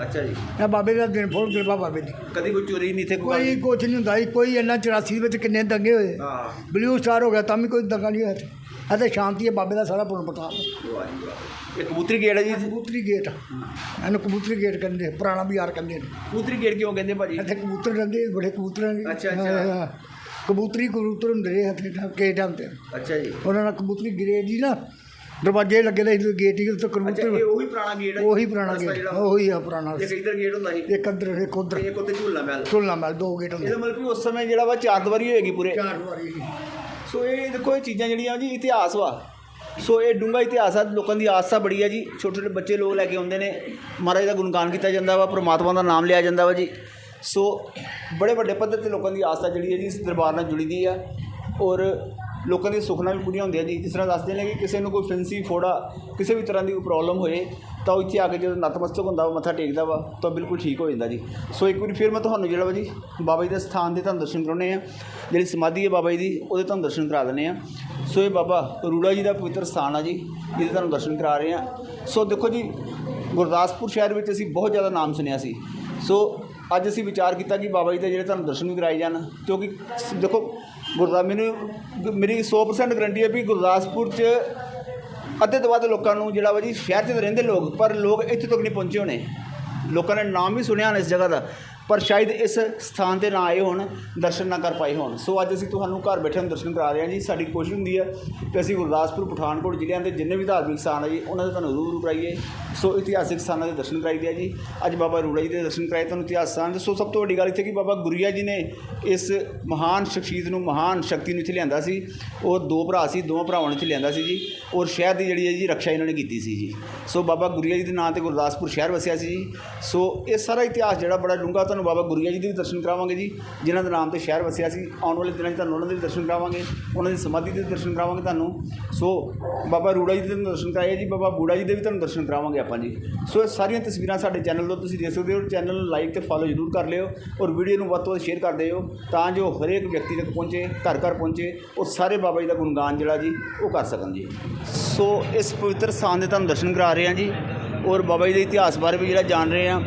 ਅੱਛਾ ਜੀ। ਇਹ ਬਾਬੇ ਦਾ ਦਿਨ ਫੋੜ ਕਿਰਪਾ ਬਾਬੇ ਦੀ। ਕਦੀ ਕੋਈ ਚੋਰੀ ਨਹੀਂ ਇੱਥੇ ਕੋਈ ਕੁਛ ਨਹੀਂ ਹੁੰਦਾ ਸੀ ਕੋਈ ਇੰਨਾ 84 ਦੇ ਵਿੱਚ ਕਿੰਨੇ ਦੰਗੇ ਹੋਏ। ਹਾਂ। ਬਲੂ ਸਟਾਰ ਹੋ ਗਿਆ ਤਾਂ ਵੀ ਕੋਈ ਦੰਗਾ ਨਹੀਂ ਹੋਇਆ ਇੱਥੇ। ਸ਼ਾਂਤੀ ਹੈ ਬਾਬੇ ਦਾ ਸਾਰਾ ਪੁੰਨ ਪ੍ਰਤਾਪ ਇਹ ਕਬੂਤਰੀ ਗੇਟ ਹੈ ਜੀ ਕਬੂਤਰੀ ਗੇਟ ਇਹਨੂੰ ਕਬੂਤਰੀ ਗੇਟ ਕਹਿੰਦੇ ਪੁਰਾਣਾ ਬਾਜ਼ਾਰ ਕਹਿੰਦੇ ਨੇ। ਕਬੂਤਰੀ ਗੇਟ ਕਿਉਂ ਕਹਿੰਦੇ ਭਾਜੀ? ਇੱਥੇ ਕਬੂਤਰ ਰਹਿੰਦੇ ਬੜੇ ਕਬੂਤਰ ਨੇ ਅੱਛਾ, ਅੱਛਾ। ਹਾਂ, ਕਬੂਤਰੀ ਕਬੂਤਰ ਹੁੰਦੇ ਰਹੇ ਇੱਥੇ ਤਾਂ ਕੇ ਟਾਈਮ ਤੇ ਅੱਛਾ ਜੀ। ਉਹਨਾਂ ਨਾਲ ਕਬੂਤਰੀ ਗਿਰੇ ਜੀ ਨਾ ਦਰਵਾਜ਼ੇ ਲੱਗੇ ਦੇ ਸੀ, ਗੇਟ ਹੀ ਉੱਤੇ ਅੱਛਾ ਇਹ ਉਹੀ ਪੁਰਾਣਾ ਗੇਟ ਹੈ ਉਹੀ ਪੁਰਾਣਾ ਰਸਤਾ ਗੇਟ ਜਿਹੜਾ ਉਹੀ ਆ ਪੁਰਾਣਾ ਇੱਕ ਇੱਧਰ ਗੇਟ ਹੁੰਦਾ ਸੀ। ਇੱਕ ਅੰਦਰ ਇੱਕ ਉਧਰ। ਇੱਕ ਉੱਤੇ ਝੂਲਾ ਮਹਿਲ। ਝੁੱਲਣਾ ਮਹਿਲ ਦੋ ਗੇਟ ਹੁੰਦੇ। ਇਹਦਾ ਮਤਲਬ ਕਿ ਉਸ ਸਮੇਂ ਜਿਹੜਾ ਵਾ ਚਾਰ ਦੀਵਾਰੀ ਹੋਏਗੀ ਪੂਰੇ। ਚਾਰ ਵਾਰੀ ਸੋ। ਇਹ ਦੇਖੋ ਇਹ ਚੀਜ਼ਾਂ ਜਿਹੜੀਆਂ ਜੀ ਇਤਿਹਾਸ ਵਾ। ਸੋ ਇਹ ਡੂੰਘਾ ਇਤਿਹਾਸ ਆ ਲੋਕਾਂ ਦੀ ਆਸਥਾ ਬੜੀ ਆ ਜੀ। ਛੋਟੇ ਛੋਟੇ ਬੱਚੇ ਲੋਕ ਲੈ ਕੇ ਆਉਂਦੇ ਨੇ। ਮਹਾਰਾਜ ਦਾ ਗੁਣਗਾਨ ਕੀਤਾ ਜਾਂਦਾ ਵਾ ਪ੍ਰਮਾਤਮਾ ਦਾ ਨਾਮ ਲਿਆ ਜਾਂਦਾ ਵਾ ਜੀ। ਸੋ ਬੜੇ ਵੱਡੇ ਪੱਧਰ ਤੇ ਲੋਕਾਂ ਦੀ ਆਸਥਾ ਜਿਹੜੀ ਹੈ ਜੀ ਇਸ ਦਰਬਾਰ ਨਾਲ ਜੁੜੀ ਦੀ ਆ। ਔਰ ਲੋਕਾਂ ਦੀਆਂ ਸੁਖਨਾ ਵੀ ਪੂਰੀਆਂ ਹੁੰਦੀਆਂ ਜੀ। ਜਿਸ ਤਰ੍ਹਾਂ ਦੱਸਦੇ ਨੇ ਕਿ ਕਿਸੇ ਨੂੰ ਕੋਈ ਫਿੰਸੀ ਫੋੜਾ, ਕਿਸੇ ਵੀ ਤਰ੍ਹਾਂ ਦੀ ਕੋਈ ਪ੍ਰੋਬਲਮ ਹੋਏ, ਤਾਂ ਉਹ ਇੱਥੇ ਆ ਕੇ ਜਦੋਂ ਨਤਮਸਤਕ ਹੁੰਦਾ ਵਾ, ਮੱਥਾ ਟੇਕਦਾ ਵਾ, ਤਾਂ ਬਿਲਕੁਲ ਠੀਕ ਹੋ ਜਾਂਦਾ ਜੀ। ਸੋ ਇੱਕ ਵਾਰੀ ਫਿਰ ਮੈਂ ਤੁਹਾਨੂੰ ਜਿਹੜਾ ਵਾ ਜੀ, ਬਾਬਾ ਜੀ ਦੇ ਸਥਾਨ ਦੇ ਤੁਹਾਨੂੰ ਦਰਸ਼ਨ ਕਰਾਉਣੇ ਆ ਜਿਹੜੀ ਸਮਾਧੀ ਹੈ ਬਾਬਾ ਜੀ ਦੀ, ਉਹਦੇ ਤੁਹਾਨੂੰ ਦਰਸ਼ਨ ਕਰਾ ਦਿੰਦੇ ਆ ਸੋ ਇਹ ਬਾਬਾ ਰੂੜਾ ਜੀ ਦਾ ਪਵਿੱਤਰ ਸਥਾਨ ਆ ਜੀ, ਜਿਹਦੇ ਤੁਹਾਨੂੰ ਦਰਸ਼ਨ ਕਰਾ ਰਹੇ ਆ ਸੋ ਦੇਖੋ ਜੀ, ਗੁਰਦਾਸਪੁਰ ਸ਼ਹਿਰ ਵਿੱਚ ਅਸੀਂ ਬਹੁਤ ਜ਼ਿਆਦਾ ਨਾਮ ਸੁਣਿਆ ਸੀ। ਸੋ ਅੱਜ ਅਸੀਂ ਵਿਚਾਰ ਕੀਤਾ ਕਿ ਬਾਬਾ ਜੀ ਦੇ ਜਿਹੜੇ ਤੁਹਾਨੂੰ ਦਰਸ਼ਨ ਵੀ ਕਰਾਏ ਜਾਣ, ਕਿਉਂਕਿ ਦੇਖੋ ਗੁਰਦਾ ਮੈਨੂੰ ਮੇਰੀ 100% ਗਰੰਟੀ ਹੈ ਵੀ ਗੁਰਦਾਸਪੁਰ 'ਚ ਅੱਧੇ ਤੋਂ ਵੱਧ ਲੋਕਾਂ ਨੂੰ ਜਿਹੜਾ ਵਾ ਜੀ, ਸ਼ਹਿਰ 'ਚ ਤਾਂ ਰਹਿੰਦੇ ਲੋਕ, ਪਰ ਲੋਕ ਇੱਥੇ ਤੱਕ ਨਹੀਂ ਪਹੁੰਚੇ ਹੋਣੇ। ਲੋਕਾਂ ਨੇ ਨਾਮ ਵੀ ਸੁਣਿਆ ਹੋਣਾ ਇਸ ਜਗ੍ਹਾ ਦਾ। ਪਰ ਸ਼ਾਇਦ ਇਸ ਸਥਾਨ ਤੇ ਨਾ ਆਏ ਹੋਣ, ਦਰਸ਼ਨ ਨਾ ਕਰ ਪਾਏ ਹੋਣ। ਸੋ ਅੱਜ ਅਸੀਂ ਤੁਹਾਨੂੰ ਘਰ ਬੈਠੇ ਨੂੰ ਦਰਸ਼ਨ ਕਰਾ ਰਹੇ ਹਾਂ ਜੀ। ਸਾਡੀ ਕੋਸ਼ਿਸ਼ ਹੁੰਦੀ ਹੈ ਕਿ ਅਸੀਂ ਗੁਰਦਾਸਪੁਰ, ਪਠਾਨਕੋਟ ਜ਼ਿਲ੍ਹਿਆਂ ਦੇ ਜਿੰਨੇ ਵੀ ਧਾਰਮਿਕ ਸਥਾਨ ਹੈ ਜੀ, ਉਹਨਾਂ ਦੇ ਤੁਹਾਨੂੰ ਰੂਬਰੂ ਕਰਾਈਏ। ਸੋ ਇਤਿਹਾਸਿਕ ਸਥਾਨਾਂ ਦੇ ਦਰਸ਼ਨ ਕਰਾਈਦੇ ਆ ਜੀ। ਅੱਜ ਬਾਬਾ ਰੂੜਾ ਜੀ ਦੇ ਦਰਸ਼ਨ ਕਰਾਏ ਤੁਹਾਨੂੰ ਇਤਿਹਾਸ ਸਥਾਨ ਦੇ। ਸੋ ਸਭ ਤੋਂ ਵੱਡੀ ਗੱਲ ਇੱਥੇ ਕਿ, ਬਾਬਾ ਗੁਰੀਆ ਜੀ ਨੇ ਇਸ ਮਹਾਨ ਸ਼ਖਸੀਅਤ ਨੂੰ, ਮਹਾਨ ਸ਼ਕਤੀ ਨੂੰ ਇੱਥੇ ਲਿਆਂਦਾ ਸੀ। ਉਹ ਦੋ ਭਰਾ ਸੀ, ਦੋਵਾਂ ਭਰਾਵਾਂ ਨੂੰ ਇੱਥੇ ਲਿਆਂਦਾ ਸੀ ਜੀ। ਔਰ ਸ਼ਹਿਰ ਦੀ ਜਿਹੜੀ ਹੈ ਜੀ, ਰੱਖਿਆ ਇਹਨਾਂ ਨੇ ਕੀਤੀ ਸੀ ਜੀ। ਸੋ ਬਾਬਾ ਗੁਰੀਆ ਜੀ ਦੇ ਨਾਂ ਤੇ ਗੁਰਦਾਸਪੁਰ ਸ਼ਹਿਰ ਵਸਿਆ ਸੀ ਜੀ। ਸੋ ਇਹ ਸਾਰਾ ਇਤਿਹਾਸ ਜਿਹੜਾ ਬੜਾ ਡੂੰਘਾ ਤੁਹਾਨੂੰ ਬਾਬਾ ਗੁਰੀਆ ਜੀ ਦੇ ਵੀ ਦਰਸ਼ਨ ਕਰਾਵਾਂਗੇ ਜੀ, ਜਿਨ੍ਹਾਂ ਦੇ ਨਾਮ ਤੇ ਸ਼ਹਿਰ ਵਸਿਆ ਸੀ, ਆਉਣ ਵਾਲੇ ਦਿਨਾਂ 'ਚ ਤੁਹਾਨੂੰ ਉਹਨਾਂ ਦੇ ਵੀ ਦਰਸ਼ਨ ਕਰਾਵਾਂਗੇ, ਉਹਨਾਂ ਦੀ ਸਮਾਧੀ ਦੇ ਵੀ ਦਰਸ਼ਨ ਕਰਾਵਾਂਗੇ ਤੁਹਾਨੂੰ। ਸੋ ਬਾਬਾ ਰੂੜਾ ਜੀ ਦੇ ਤੁਹਾਨੂੰ ਦਰਸ਼ਨ ਕਰਾਏ ਜੀ, ਬਾਬਾ ਬੂੜਾ ਜੀ ਦੇ ਵੀ ਤੁਹਾਨੂੰ ਦਰਸ਼ਨ ਕਰਾਵਾਂਗੇ ਆਪਾਂ ਜੀ। ਸੋ ਇਹ ਸਾਰੀਆਂ ਤਸਵੀਰਾਂ ਸਾਡੇ ਚੈਨਲ ਤੋਂ ਤੁਸੀਂ ਦੇਖ ਸਕਦੇ ਹੋ, ਚੈਨਲ ਨੂੰ ਲਾਈਕ ਤੇ ਫੋਲੋ ਜ਼ਰੂਰ ਕਰ ਲਿਓ ਔਰ ਵੀਡੀਓ ਨੂੰ ਵੱਧ ਤੋਂ ਵੱਧ ਸ਼ੇਅਰ ਕਰ ਦਿਓ ਤਾਂ ਜੋ ਹਰੇਕ ਵਿਅਕਤੀ ਤੱਕ ਪਹੁੰਚੇ, ਘਰ ਘਰ ਪਹੁੰਚੇ ਔਰ ਸਾਰੇ ਬਾਬਾ ਜੀ ਦਾ ਗੁਣਗਾਨ ਜਿਹੜਾ ਜੀ, ਉਹ ਕਰ ਸਕਣ ਜੀ। ਸੋ ਇਸ ਪਵਿੱਤਰ ਸਥਾਨ ਦੇ ਤੁਹਾਨੂੰ ਦਰਸ਼ਨ ਕਰਾ ਰਹੇ ਹਾਂ ਜੀ ਔਰ ਬਾਬਾ ਜੀ ਦੇ ਇਤਿਹਾਸ ਬਾਰੇ ਵੀ ਜਿਹੜਾ ਜਾਣ ਰਹੇ ਹਾਂ।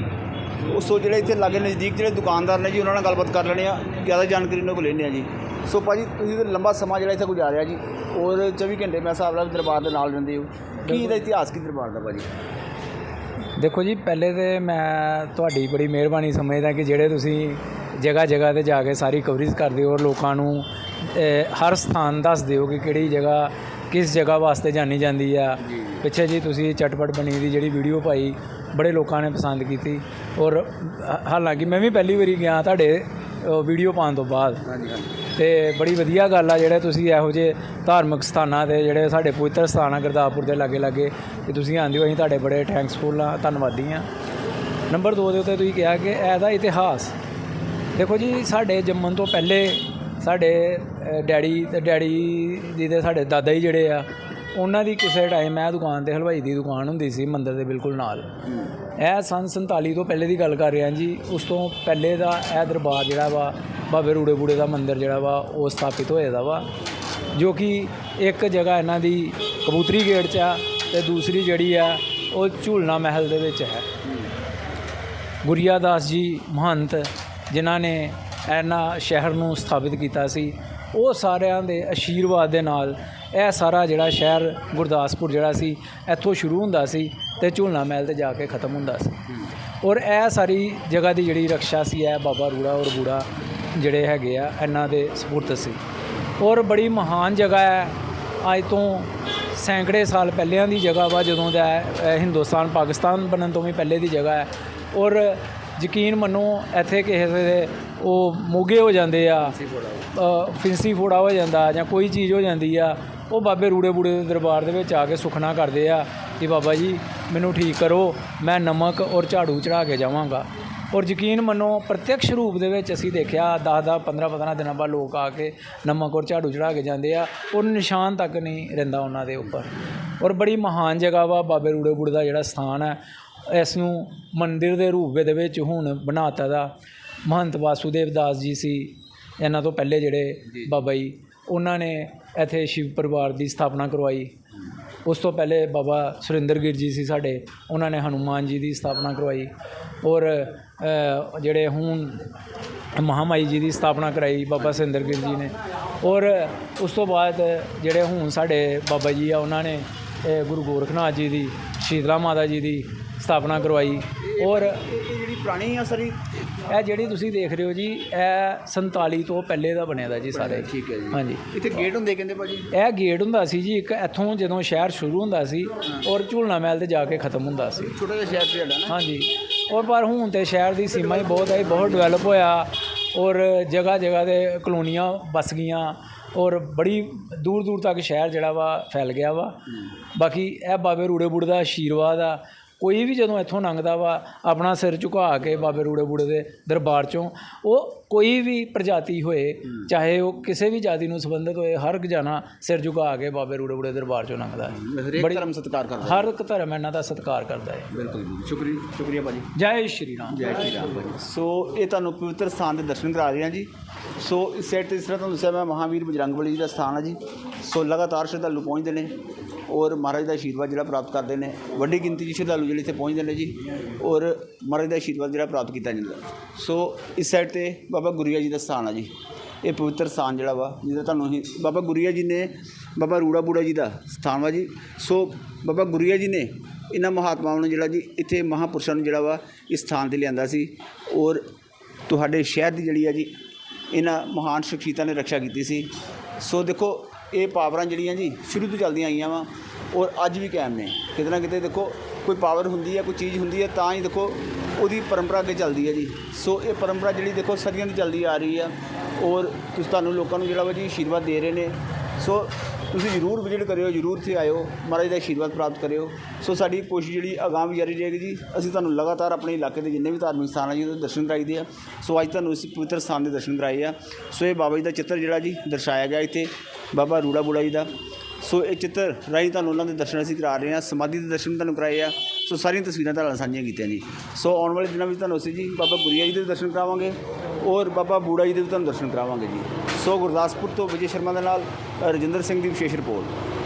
ਉਹ ਸੋ ਜਿਹੜੇ ਇੱਥੇ ਲਾਗੇ ਨਜ਼ਦੀਕ ਜਿਹੜੇ ਦੁਕਾਨਦਾਰ ਨੇ ਜੀ ਉਹਨਾਂ ਨਾਲ ਗੱਲਬਾਤ ਕਰ ਲੈਣੇ ਆ ਜ਼ਿਆਦਾ ਜਾਣਕਾਰੀ ਉਹਨਾਂ ਕੋਲ ਲੈਣੇ ਆ ਜੀ। ਸੋ ਭਾਜੀ ਤੁਸੀਂ ਤਾਂ ਲੰਬਾ ਸਮਾਂ ਜਿਹੜਾ ਇੱਥੇ ਗੁਜ਼ਾਰਿਆ ਜੀ ਔਰ 24 ਘੰਟੇ ਮੈਂ ਹਿਸਾਬ ਨਾਲ ਦਰਬਾਰ ਦੇ ਨਾਲ ਰਹਿੰਦੇ ਹੋ। ਕੀ ਇਹਦਾ ਇਤਿਹਾਸ ਕੀ ਦਰਬਾਰ ਦਾ ਭਾਜੀ? ਦੇਖੋ ਜੀ ਪਹਿਲੇ ਤੇ ਮੈਂ ਤੁਹਾਡੀ ਬੜੀ ਮਿਹਰਬਾਨੀ ਸਮਝਦਾ ਕਿ ਜਿਹੜੇ ਤੁਸੀਂ ਜਗ੍ਹਾ ਜਗ੍ਹਾ ਤੇ ਜਾ ਕੇ ਸਾਰੀ ਕਵਰੇਜ ਕਰਦੇ ਹੋ ਔਰ ਲੋਕਾਂ ਨੂੰ ਹਰ ਸਥਾਨ ਦੱਸਦੇ ਹੋ ਕਿ ਕਿਹੜੀ ਜਗ੍ਹਾ ਕਿਸ ਜਗ੍ਹਾ ਵਾਸਤੇ ਜਾਣੀ ਜਾਂਦੀ ਆ। ਪਿੱਛੇ ਜੀ ਤੁਸੀਂ ਚਟਪਟ ਬਣੀ ਦੀ ਜਿਹੜੀ ਵੀਡੀਓ ਪਾਈ ਬੜੇ ਲੋਕਾਂ ਨੇ ਪਸੰਦ ਕੀਤੀ। ਔਰ ਹ- ਹਾਲਾਂਕਿ ਮੈਂ ਵੀ ਪਹਿਲੀ ਵਾਰੀ ਗਿਆ ਤੁਹਾਡੇ ਵੀਡੀਓ ਪਾਉਣ ਤੋਂ ਬਾਅਦ। ਹਾਂਜੀ ਹਾਂਜੀ। ਤੇ ਬੜੀ ਵਧੀਆ ਗੱਲ ਆ ਜਿਹੜੇ ਤੁਸੀਂ ਇਹੋ ਜਿਹੇ ਧਾਰਮਿਕ ਸਥਾਨਾਂ ਤੇ ਜਿਹੜੇ ਸਾਡੇ ਪਵਿੱਤਰ ਸਥਾਨ ਆ ਗੁਰਦਾਸਪੁਰ ਦੇ ਲਾਗੇ ਲਾਗੇ ਕਿ ਤੁਸੀਂ ਆਂਦੇ ਹੋ ਅਸੀਂ ਤੁਹਾਡੇ ਬੜੇ ਥੈਂਕਸਫੁਲ ਆ ਧੰਨਵਾਦੀ ਆ। ਨੰਬਰ 2 ਦੇ ਉੱਤੇ ਤੁਸੀਂ ਕਿਹਾ ਕਿ ਇਹਦਾ ਇਤਿਹਾਸ। ਦੇਖੋ ਜੀ ਸਾਡੇ ਜੰਮਣ ਤੋਂ ਪਹਿਲੇ ਸਾਡੇ ਡੈਡੀ ਤੇ ਡੈਡੀ ਜੀ ਦੇ ਸਾਡੇ ਦਾਦਾ ਜੀ ਜਿਹੜੇ ਆ ਉਹਨਾਂ ਦੀ ਕਿਸੇ ਟਾਈਮ ਇਹ ਦੁਕਾਨ ਤੇ ਹਲਵਾਈ ਦੀ ਦੁਕਾਨ ਹੁੰਦੀ ਸੀ, ਮੰਦਿਰ ਦੇ ਬਿਲਕੁਲ ਨਾਲ। ਇਹ ਸੰਨ 47 ਤੋਂ ਪਹਿਲੇ ਦੀ ਗੱਲ ਕਰ ਰਿਹਾ ਜੀ, ਉਸ ਤੋਂ ਪਹਿਲੇ ਦਾ ਇਹ ਦਰਬਾਰ ਜਿਹੜਾ ਵਾ, ਬਾਬੇ ਰੂੜੇ ਬੂੜੇ ਦਾ ਮੰਦਿਰ ਜਿਹੜਾ ਵਾ, ਉਹ ਸਥਾਪਿਤ ਹੋਇਆ ਦਾ ਵਾ, ਜੋ ਕਿ ਇੱਕ ਜਗ੍ਹਾ ਇਹਨਾਂ ਦੀ ਕਬੂਤਰੀ ਗੇਟ 'ਚ ਆ ਤੇ ਦੂਸਰੀ ਜਿਹੜੀ ਆ, ਉਹ ਝੂਲਣਾ ਮਹਿਲ ਦੇ ਵਿੱਚ ਹੈ। ਗੁਰੀਆ ਦਾਸ ਜੀ ਮਹੰਤ, ਜਿਨ੍ਹਾਂ ਨੇ ਇਹਨਾਂ ਸ਼ਹਿਰ ਨੂੰ ਸਥਾਪਿਤ ਕੀਤਾ ਸੀ, ਉਹ ਸਾਰਿਆਂ ਦੇ ਆਸ਼ੀਰਵਾਦ ਦੇ ਨਾਲ ਇਹ ਸਾਰਾ ਜਿਹੜਾ ਸ਼ਹਿਰ ਗੁਰਦਾਸਪੁਰ ਜਿਹੜਾ ਸੀ ਇੱਥੋਂ ਸ਼ੁਰੂ ਹੁੰਦਾ ਸੀ ਤੇ ਝੂਲਣਾ ਮਹਿਲ ਤੇ ਜਾ ਕੇ ਖਤਮ ਹੁੰਦਾ ਸੀ। ਔਰ ਇਹ ਸਾਰੀ ਜਗ੍ਹਾ ਦੀ ਜਿਹੜੀ ਰਕਸ਼ਾ ਸੀ ਇਹ ਬਾਬਾ ਰੂੜਾ ਔਰ ਬੂੜਾ ਜਿਹੜੇ ਹੈਗੇ ਆ ਇਹਨਾਂ ਦੇ ਸਪੁਰਦ ਸੀ। ਔਰ ਬੜੀ ਮਹਾਨ ਜਗ੍ਹਾ ਹੈ। ਅੱਜ ਤੋਂ ਸੈਂਕੜੇ ਸਾਲ ਪਹਿਲਿਆਂ ਦੀ ਜਗ੍ਹਾ ਵਾ ਜਦੋਂ ਦਾ ਹਿੰਦੁਸਤਾਨ ਪਾਕਿਸਤਾਨ ਬਣਨ ਤੋਂ ਵੀ ਪਹਿਲੇ ਦੀ ਜਗ੍ਹਾ ਹੈ। ਔਰ ਯਕੀਨ ਮੰਨੋ ਇੱਥੇ ਕਿਸੇ ਦੇ ਉਹ ਮੋਗੇ ਹੋ ਜਾਂਦੇ ਆ ਅ, ਫਿੰਸੀ ਫੋੜਾ ਹੋ ਜਾਂਦਾ ਜਾਂ ਕੋਈ ਚੀਜ਼ ਹੋ ਜਾਂਦੀ ਆ ਉਹ ਬਾਬੇ ਰੂੜੇ ਬੂੜੇ ਦੇ ਦਰਬਾਰ ਦੇ ਵਿੱਚ ਆ ਕੇ ਸੁਖਣਾ ਕਰਦੇ ਆ ਕਿ ਬਾਬਾ ਜੀ ਮੈਨੂੰ ਠੀਕ ਕਰੋ ਮੈਂ ਨਮਕ ਔਰ ਝਾੜੂ ਚੜਾ ਕੇ ਜਾਵਾਂਗਾ। ਔਰ ਯਕੀਨ ਮੰਨੋ ਪ੍ਰਤੱਖ ਰੂਪ ਦੇ ਵਿੱਚ ਅਸੀਂ ਦੇਖਿਆ 10 10 15 15 ਦਿਨਾਂ ਬਾਅਦ ਲੋਕ ਆ ਕੇ ਨਮਕ ਔਰ ਝਾੜੂ ਚੜਾ ਕੇ ਜਾਂਦੇ ਆ ਔਰ ਨਿਸ਼ਾਨ ਤੱਕ ਨਹੀਂ ਰਹਿੰਦਾ ਉਹਨਾਂ ਦੇ ਉੱਪਰ। ਔਰ ਬੜੀ ਮਹਾਨ ਜਗ੍ਹਾ ਵਾ ਬਾਬੇ ਰੂੜੇ ਬੁੜੇ ਦਾ ਜਿਹੜਾ ਸਥਾਨ ਹੈ ਇਸ ਨੂੰ ਮੰਦਿਰ ਦੇ ਰੂਪ ਦੇ ਵਿੱਚ ਹੁਣ ਬਣਾਤਾ ਦਾ। ਮਹੰਤ ਵਾਸੂਦੇਵ ਦਾਸ ਜੀ ਸੀ ਇਹਨਾਂ ਤੋਂ ਪਹਿਲੇ ਜਿਹੜੇ ਬਾਬਾ ਜੀ। ਉਹਨਾਂ ਨੇ ਇੱਥੇ ਸ਼ਿਵ ਪਰਿਵਾਰ ਦੀ ਸਥਾਪਨਾ ਕਰਵਾਈ। ਉਸ ਤੋਂ ਪਹਿਲੇ ਬਾਬਾ ਸੁਰਿੰਦਰਗੀਰ ਜੀ ਸੀ ਸਾਡੇ, ਉਹਨਾਂ ਨੇ ਹਨੂਮਾਨ ਜੀ ਦੀ ਸਥਾਪਨਾ ਕਰਵਾਈ। ਔਰ ਜਿਹੜੇ ਹੁਣ ਮਹਾਮਾਈ ਜੀ ਦੀ ਸਥਾਪਨਾ ਕਰਾਈ ਬਾਬਾ ਸੁਰਿੰਦਰਗੀਰ ਜੀ ਨੇ। ਔਰ, ਉਸ ਤੋਂ ਬਾਅਦ ਜਿਹੜੇ ਹੁਣ ਸਾਡੇ ਬਾਬਾ ਜੀ ਆ, ਉਹਨਾਂ ਨੇ ਗੁਰੂ ਗੋਰਖਨਾਥ ਜੀ ਦੀ, ਸ਼ੀਤਲਾ ਮਾਤਾ ਜੀ ਦੀ ਸਥਾਪਨਾ ਕਰਵਾਈ। ਔਰ ਪੁਰਾਣੀ ਆ ਸਰੀ? ਇਹ ਜਿਹੜੀ ਤੁਸੀਂ ਦੇਖ ਰਹੇ ਹੋ ਜੀ ਇਹ 47 ਤੋਂ ਪਹਿਲੇ ਦਾ ਬਣਿਆ ਦਾ ਜੀ ਸਾਰੇ ਠੀਕ ਹੈ ਜੀ। ਹਾਂਜੀ। ਇੱਥੇ ਗੇਟ ਹੁੰਦੇ ਕਹਿੰਦੇ ਭਾਜੀ? ਇਹ ਗੇਟ ਹੁੰਦਾ ਸੀ ਜੀ ਇੱਕ ਇੱਥੋਂ ਜਦੋਂ ਸ਼ਹਿਰ ਸ਼ੁਰੂ ਹੁੰਦਾ ਸੀ ਔਰ ਝੂਲਣਾ ਮਹਿਲ ਤੇ ਜਾ ਕੇ ਖਤਮ ਹੁੰਦਾ ਸੀ। ਛੋਟਾ ਜਿਹਾ ਸ਼ਹਿਰ ਸੀ ਸਾਡਾ ਨਾ। ਹਾਂਜੀ। ਔਰ ਪਰ ਹੁਣ ਤੇ ਸ਼ਹਿਰ ਦੀ ਸੀਮਾ ਹੀ ਬਹੁਤ ਹੈ ਬਹੁਤ ਡਿਵੈਲਪ ਹੋਇਆ ਔਰ ਜਗ੍ਹਾ ਜਗ੍ਹਾ ਤੇ ਕਲੋਨੀਆਂ ਬਸ ਗਈਆਂ ਔਰ ਬੜੀ ਦੂਰ ਦੂਰ ਤੱਕ ਸ਼ਹਿਰ ਜਿਹੜਾ ਵਾ ਫੈਲ ਗਿਆ ਵਾ। ਬਾਕੀ ਇਹ ਬਾਬੇ ਰੂੜੇ ਬੁੜੇ ਦਾ ਆਸ਼ੀਰਵਾਦ ਆ ਕੋਈ ਵੀ ਜਦੋਂ ਇੱਥੋਂ ਲੰਘਦਾ ਵਾ ਆਪਣਾ ਸਿਰ ਝੁਕਾ ਕੇ ਬਾਬੇ ਰੂੜੇ ਬੁੜੇ ਦੇ ਦਰਬਾਰ ਚੋਂ ਉਹ ਕੋਈ ਵੀ ਪ੍ਰਜਾਤੀ ਹੋਏ ਚਾਹੇ ਉਹ ਕਿਸੇ ਵੀ ਜਾਤੀ ਨੂੰ ਸੰਬੰਧਿਤ ਹੋਏ ਹਰ ਇੱਕ ਜਾਣਾ ਸਿਰ ਝੁਕਾ ਕੇ ਬਾਬੇ ਰੂੜੇ ਬੁੜੇ ਦਰਬਾਰ ਚੋਂ ਲੰਘਦਾ ਹੈ। ਹਰੇਕ ਧਰਮ ਸਤਿਕਾਰ ਕਰਦਾ ਹਰ ਇੱਕ ਧਰਮ ਇਹਨਾਂ ਦਾ ਸਤਿਕਾਰ ਕਰਦਾ ਹੈ। ਬਿਲਕੁਲ ਜੀ ਸ਼ੁਕਰੀਆ ਸ਼ੁਕਰੀਆ ਭਾਜੀ। ਜੈ ਸ਼੍ਰੀ ਰਾਮ। ਜੈ ਸ਼੍ਰੀ ਰਾਮ ਭਾਜੀ। ਸੋ ਇਹ ਤੁਹਾਨੂੰ ਪਵਿੱਤਰ ਸਥਾਨ ਦੇ ਦਰਸ਼ਨ ਕਰਾ ਰਹੇ ਹਾਂ ਜੀ। ਸੋ ਇਸ ਸਾਈਡ ਤੇ ਇਸ ਤਰ੍ਹਾਂ ਤੁਹਾਨੂੰ ਦੱਸਿਆ ਮੈਂ ਮਹਾਵੀਰ ਬਜਰੰਗਬਲੀ ਜੀ ਦਾ ਸਥਾਨ ਹੈ ਜੀ। ਸੋ ਲਗਾਤਾਰ ਸ਼ਰਧਾਲੂ ਪਹੁੰਚਦੇ ਨੇ ਔਰ ਮਹਾਰਾਜ ਦਾ ਆਸ਼ੀਰਵਾਦ ਜਿਹੜਾ ਪ੍ਰਾਪਤ ਕਰਦੇ ਨੇ। ਵੱਡੀ ਗਿਣਤੀ 'ਚ ਸ਼ਰਧਾਲੂ ਜਿਹੜੇ ਇੱਥੇ ਪਹੁੰਚਦੇ ਨੇ ਜੀ ਔਰ ਮਹਾਰਾਜ ਦਾ ਆਸ਼ੀਰਵਾਦ ਜਿਹੜਾ ਪ੍ਰਾਪਤ ਕੀਤਾ ਜਾਂਦਾ ਸੋ ਇਸ ਸਾਈਡ ਤੇ ਬਾਬਾ ਗੁਰੀਆ ਜੀ ਦਾ ਸਥਾਨ ਹੈ ਜੀ। ਇਹ ਪਵਿੱਤਰ ਸਥਾਨ ਜਿਹੜਾ ਵਾ, ਜਿਹਦਾ ਤੁਹਾਨੂੰ ਅਸੀਂ ਬਾਬਾ ਗੁਰੀਆ ਜੀ ਨੇ ਬਾਬਾ ਰੂੜਾ ਬੂੜਾ ਜੀ ਦਾ ਸਥਾਨ ਵਾ ਜੀ। ਸੋ ਬਾਬਾ ਗੁਰੀਆ ਜੀ ਨੇ ਇਹਨਾਂ ਮਹਾਤਮਾਵਾਂ ਨੂੰ ਜਿਹੜਾ ਜੀ ਇੱਥੇ ਮਹਾਪੁਰਸ਼ਾਂ ਨੂੰ ਜਿਹੜਾ ਵਾ ਇਸ ਸਥਾਨ ਤੇ ਲਿਆਂਦਾ ਸੀ ਔਰ ਤੁਹਾਡੇ ਸ਼ਹਿਰ ਦੀ ਜਿਹੜੀ ਆ ਜੀ ਇਹਨਾਂ ਮਹਾਨ ਸ਼ਖਸੀਅਤਾਂ ਨੇ ਰੱਖਿਆ ਕੀਤੀ ਸੀ। ਸੋ ਦੇਖੋ, ਇਹ ਪਾਵਰਾਂ ਜਿਹੜੀਆਂ ਜੀ, ਸ਼ੁਰੂ ਤੋਂ ਚੱਲਦੀਆਂ ਆਈਆਂ ਵਾ ਔਰ ਅੱਜ ਵੀ ਕਾਇਮ ਨੇ। ਕਿਤੇ ਨਾ ਕਿਤੇ ਦੇਖੋ, ਕੋਈ ਪਾਵਰ ਹੁੰਦੀ ਹੈ, ਕੋਈ ਚੀਜ਼ ਹੁੰਦੀ ਹੈ, ਤਾਂ ਹੀ ਦੇਖੋ ਉਹਦੀ ਪਰੰਪਰਾ ਅੱਗੇ ਚੱਲਦੀ ਹੈ ਜੀ। ਸੋ ਇਹ ਪਰੰਪਰਾ ਜਿਹੜੀ ਦੇਖੋ ਸਦੀਆਂ ਦੀ ਚੱਲਦੀ ਆ ਰਹੀ ਆ ਔਰ ਤੁਸੀਂ ਤੁਹਾਨੂੰ ਲੋਕਾਂ ਨੂੰ ਜਿਹੜਾ ਵਾ ਜੀ ਆਸ਼ੀਰਵਾਦ ਦੇ ਰਹੇ ਨੇ। ਸੋ ਤੁਸੀਂ ਜ਼ਰੂਰ ਵਿਜ਼ਿਟ ਕਰਿਓ, ਜ਼ਰੂਰ ਇੱਥੇ ਆਇਓ, ਮਹਾਰਾਜ ਦਾ ਆਸ਼ੀਰਵਾਦ ਪ੍ਰਾਪਤ ਕਰਿਓ। ਸੋ ਸਾਡੀ ਕੋਸ਼ਿਸ਼ ਜਿਹੜੀ ਅਗਾਂਹ ਵੀ ਜਾਰੀ ਰਹੇਗੀ ਜੀ, ਅਸੀਂ ਤੁਹਾਨੂੰ ਲਗਾਤਾਰ ਆਪਣੇ ਇਲਾਕੇ ਦੇ ਜਿੰਨੇ ਵੀ ਧਾਰਮਿਕ ਸਥਾਨ ਆ ਜੀ, ਉਹਦੇ ਦਰਸ਼ਨ ਕਰਾਈਦੇ ਆ। ਸੋ ਅੱਜ ਤੁਹਾਨੂੰ ਇਸ ਪਵਿੱਤਰ ਸਥਾਨ ਦੇ ਦਰਸ਼ਨ ਕਰਾਏ ਆ। ਸੋ ਇਹ ਬਾਬਾ ਜੀ ਦਾ ਚਿੱਤਰ ਜਿਹੜਾ ਜੀ, ਦਰਸਾਇਆ ਗਿਆ ਇੱਥੇ, ਬਾਬਾ ਰੂੜਾ ਬੁੜਾ ਜੀ ਦਾ। ਸੋ ਇਹ ਚਿੱਤਰ ਰਾਹੀਂ ਤੁਹਾਨੂੰ ਉਹਨਾਂ ਦੇ ਦਰਸ਼ਨ ਅਸੀਂ ਕਰਾ ਰਹੇ ਹਾਂ, ਸਮਾਧੀ ਦੇ ਦਰਸ਼ਨ ਤੁਹਾਨੂੰ ਕਰਾਏ ਆ। ਸੋ ਸਾਰੀਆਂ ਤਸਵੀਰਾਂ ਤੁਹਾਡੇ ਨਾਲ ਸਾਂਝੀਆਂ ਕੀਤੀਆਂ ਜੀ। ਸੋ ਆਉਣ ਵਾਲੇ ਦਿਨਾਂ ਵਿੱਚ ਤੁਹਾਨੂੰ ਅਸੀਂ ਜੀ ਬਾਬਾ ਗੁਰੀਆ ਜੀ ਦੇ ਦਰਸ਼ਨ ਕਰਾਵਾਂਗੇ ਔਰ ਬਾਬਾ ਬੂੜਾ ਜੀ ਦੇ ਵੀ ਤੁਹਾਨੂੰ ਦਰਸ਼ਨ ਕਰਾਵਾਂਗੇ ਜੀ। ਸੋ ਗੁਰਦਾਸਪੁਰ ਤੋਂ ਵਿਜੇ ਸ਼ਰਮਾ ਦੇ ਨਾਲ ਰਜਿੰਦਰ ਸਿੰਘ ਦੀ ਵਿਸ਼ੇਸ਼ ਰਿਪੋਰਟ।